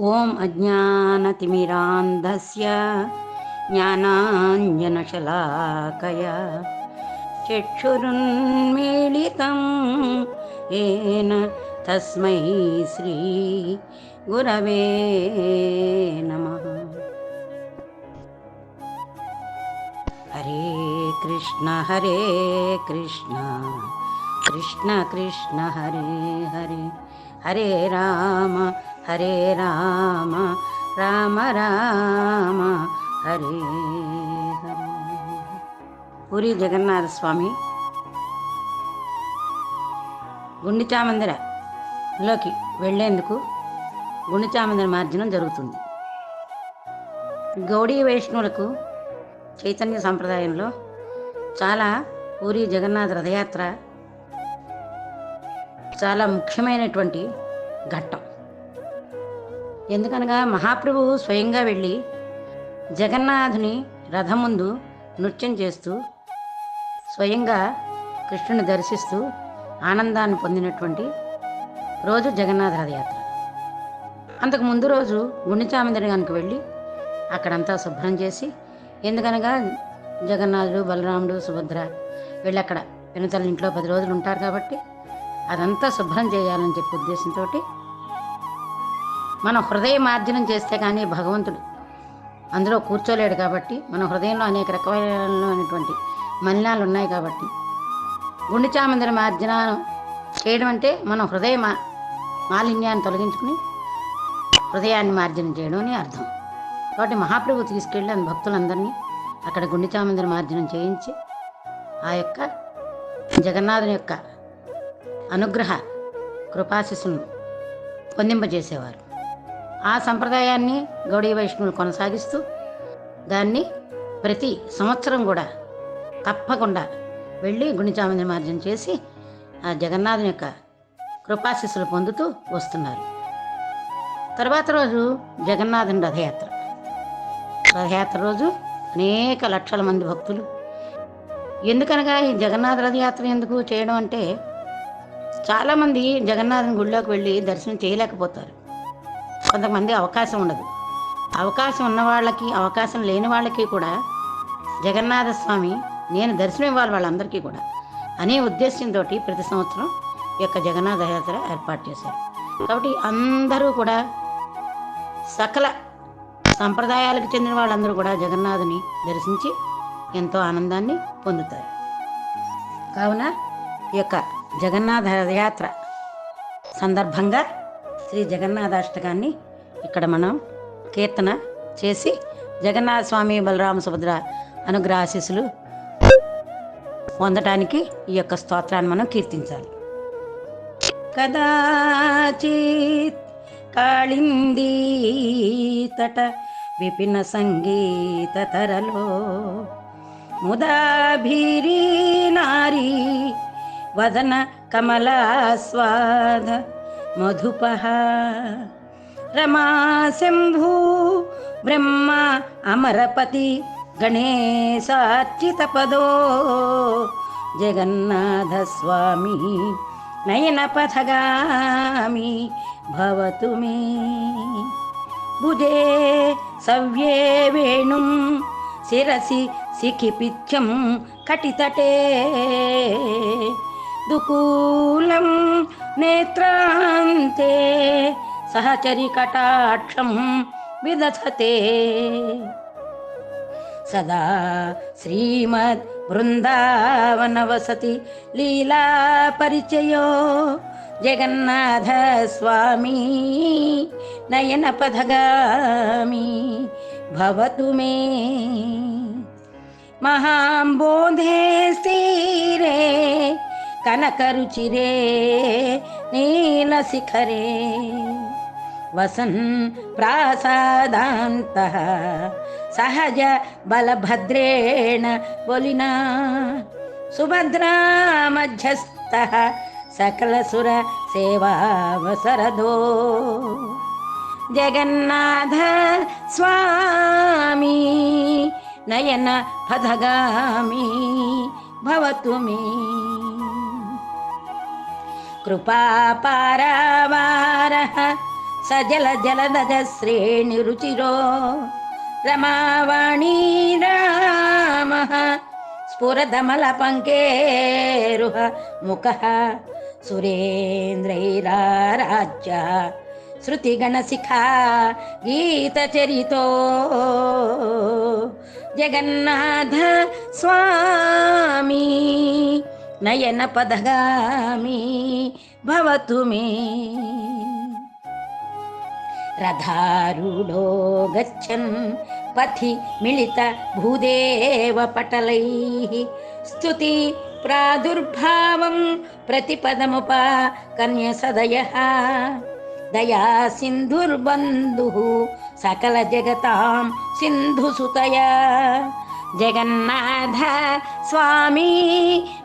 ॐ अज्ञानतिमिरान्धस्य ज्ञानाञ्जनशलाकया। चक्षुरुन्मीलितं येन तस्मै श्री गुरवे नमः। हरे कृष्ण हरे कृष्ण कृष्ण कृष्ण हरे हरे। हरे राम హరే రామ రామ రామ హరే పూరి జగన్నాథ స్వామి గుండిచామందిరలోకి వెళ్ళేందుకు గుండిచామందిర మార్జనం జరుగుతుంది. గౌడీ వైష్ణవులకు చైతన్య సంప్రదాయంలో చాలా పూరి జగన్నాథ రథయాత్ర చాలా ముఖ్యమైనటువంటి ఘట్టం. ఎందుకనగా మహాప్రభువు స్వయంగా వెళ్ళి జగన్నాథుని రథం ముందు నృత్యం చేస్తూ స్వయంగా కృష్ణుని దర్శిస్తూ ఆనందాన్ని పొందినటువంటి రోజు జగన్నాథ రథయాత్ర. అంతకు ముందు రోజు గుండిచామందిరానికి వెళ్ళి అక్కడంతా శుభ్రం చేసి ఎందుకనగా జగన్నాథుడు బలరాముడు సుభద్ర వెళ్ళి అక్కడ పినతల ఇంట్లో పది రోజులు ఉంటారు కాబట్టి అదంతా శుభ్రం చేయాలని చెప్పి ఉద్దేశంతో మన హృదయ మార్జనం చేస్తే కానీ భగవంతుడు అందులో కూర్చోలేడు కాబట్టి మన హృదయంలో అనేక రకమైనటువంటి మలినాలు ఉన్నాయి కాబట్టి గుండెచామందిర మార్జనం చేయడం అంటే మన హృదయ మా మాలిన్యాన్ని తొలగించుకుని హృదయాన్ని మార్జనం చేయడం అని అర్థం. కాబట్టి మహాప్రభు తీసుకెళ్ళి ఆ భక్తులందరినీ అక్కడ గుండెచామందిర మార్జనం చేయించి ఆ యొక్క జగన్నాథుని యొక్క అనుగ్రహ కృపాశిస్సును పొందింపజేసేవారు. ఆ సంప్రదాయాన్ని గౌడీ వైష్ణవులు కొనసాగిస్తూ దాన్ని ప్రతి సంవత్సరం కూడా తప్పకుండా వెళ్ళి గుణిచామంది మార్జన చేసి ఆ జగన్నాథుని యొక్క కృపాశిస్సులు పొందుతూ వస్తున్నారు. తర్వాత రోజు జగన్నాథుని రథయాత్ర. రథయాత్ర రోజు అనేక లక్షల మంది భక్తులు. ఎందుకనగా ఈ జగన్నాథ రథయాత్ర ఎందుకు చేయడం అంటే చాలామంది జగన్నాథుని గుడిలోకి వెళ్ళి దర్శనం చేయలేకపోతారు. కొంతమంది అవకాశం ఉండదు. అవకాశం ఉన్న వాళ్ళకి అవకాశం లేని వాళ్ళకి కూడా జగన్నాథ స్వామి నేను దర్శనం ఇవ్వాలి వాళ్ళందరికీ కూడా అనే ఉద్దేశంతో ప్రతి సంవత్సరం ఈ యొక్క జగన్నాథ యాత్ర ఏర్పాటు చేశారు. కాబట్టి అందరూ కూడా సకల సంప్రదాయాలకు చెందిన వాళ్ళందరూ కూడా జగన్నాథుని దర్శించి ఎంతో ఆనందాన్ని పొందుతారు. కావున ఈ యొక్క జగన్నాథ యాత్ర సందర్భంగా శ్రీ జగన్నాథాష్టకాన్ని ఇక్కడ మనం కీర్తన చేసి జగన్నాథ స్వామి బలరామ సుభద్ర అనుగ్రహ పొందటానికి ఈ యొక్క స్తోత్రాన్ని మనం కీర్తించాలి. కదాచిత్ కాళిందీ తట విపిన సంగీత తరలో ముదాభిరీ నారీ వదన కమలాస్వాద మధుపహ రమా శంభూ బ్రహ్మ అమరపతి గణేశార్చితపదో జగన్నాథ స్వామి నయనపథగామి భవతు మే. భుజే సవ్యే వేణుం శిరసి శిఖిపిత్యం కటితటే. దుకూలం నేత్రాంతే సహచరి కటాక్షం విదధతే. సదా శ్రీమద్ బృందావనవసతి లీలా పరిచయో జగన్నాథ స్వామి నయన పథగామి భవతు మే. మహాంబోధే స్థిరే కనకరుచిరే నీలశిఖరే. వసన్ ప్రాసాదాంత సహజ బలభద్రేణ బొలినా సుభద్రా మధ్యస్థ సకలసుర సేవావసరదో జగన్నాథ స్వామి నయన పథగామి భవతు మే కృపాపారావార సజల జలదజ శ్రేణి రుచిరో. రమావాణీ రామ స్ఫురదమల పంకేరుహ ముఖ. సురేంద్రైరారాజ్య. శృతిగణశిఖా గీతచరితో జగన్నాథ స్వామి. నయన పదగామి భవతు మే. రథారుడో గచ్చన్ పథి మిళిత భూదేవ పటలై. స్థుతి ప్రాదుర్భావం ప్రతిపదముపా కన్య సదయ. దయా సింధుర్బంధు సకల జగతాం సింధుసుతయ జగన్నాథ స్వామి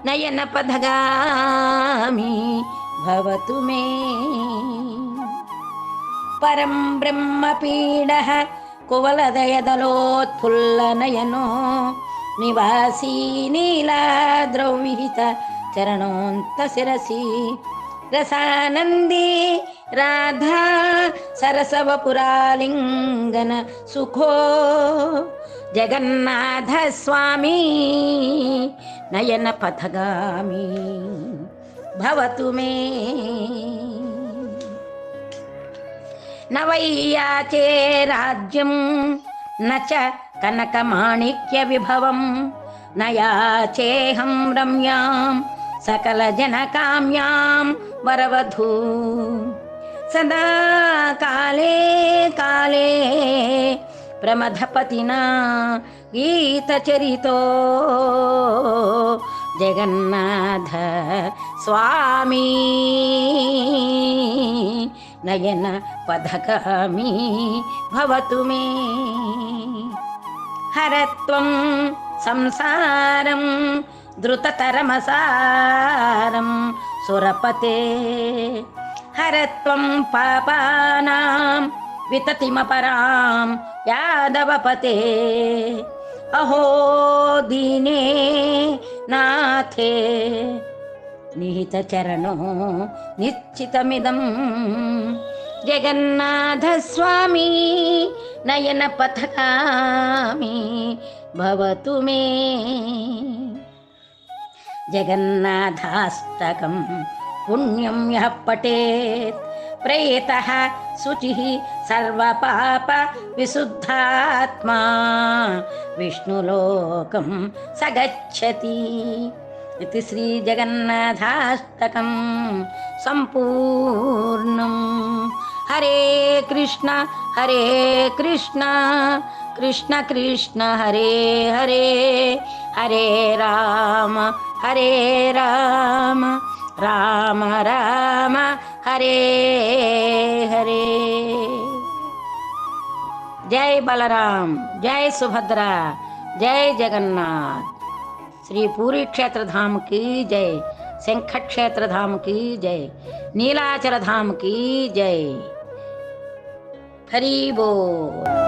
నయన పథగామి భవతు మే. పరం బ్రహ్మపీడ కువలదయదలోత్ఫుల్లనయనో నివాసీ నీలాద్రౌవిహిత చరణోంత శిరసి రసానందీ రాధా సరసవపురాలింగన సుఖో జగన్నాథ స్వామి నయన పథగామి భవతు మే నవయ్యాచే రాజ్యం నచ కనకమాణిక్య విభవం నయాచేహం రమ్యాం సకల జనకామ్యాం వరవధూ. సదా కాలే కాలే ప్రమథపతినా గీతచరితో. జగన్నాథ స్వామి నయన పథకామి భవతు మే. హరత్వం సంసారం ధృతతరమసారం సురపతే. హరత్వం పాపానాం వితతిమపరాం యాదవపతే. అహో దీనే నాథే. నిహిత చరణో నిశ్చితమిదం. జగన్నాథ స్వామి నయన పథకామి భవతు మే. జగన్నాథాష్టకం పుణ్యం యః పఠేత్ ప్రేత శుచి సర్వపాప విశుద్ధాత్మా. విష్ణులోకం సగచ్చతి. ఇది శ్రీ జగన్నాథాష్టకం సంపూర్ణం हरे कृष्ण हरे कृष्ण। कृष्ण कृष्ण, हरे हरे। हरे राम हरे राम। राम राम, हरे हरे। जय बलराम, जय सुभद्रा, जय जगन्नाथ। श्री पूरी क्षेत्र धाम की जय, शंख क्षेत्र धाम की जय, नीलाचल धाम की जय। हरि बोल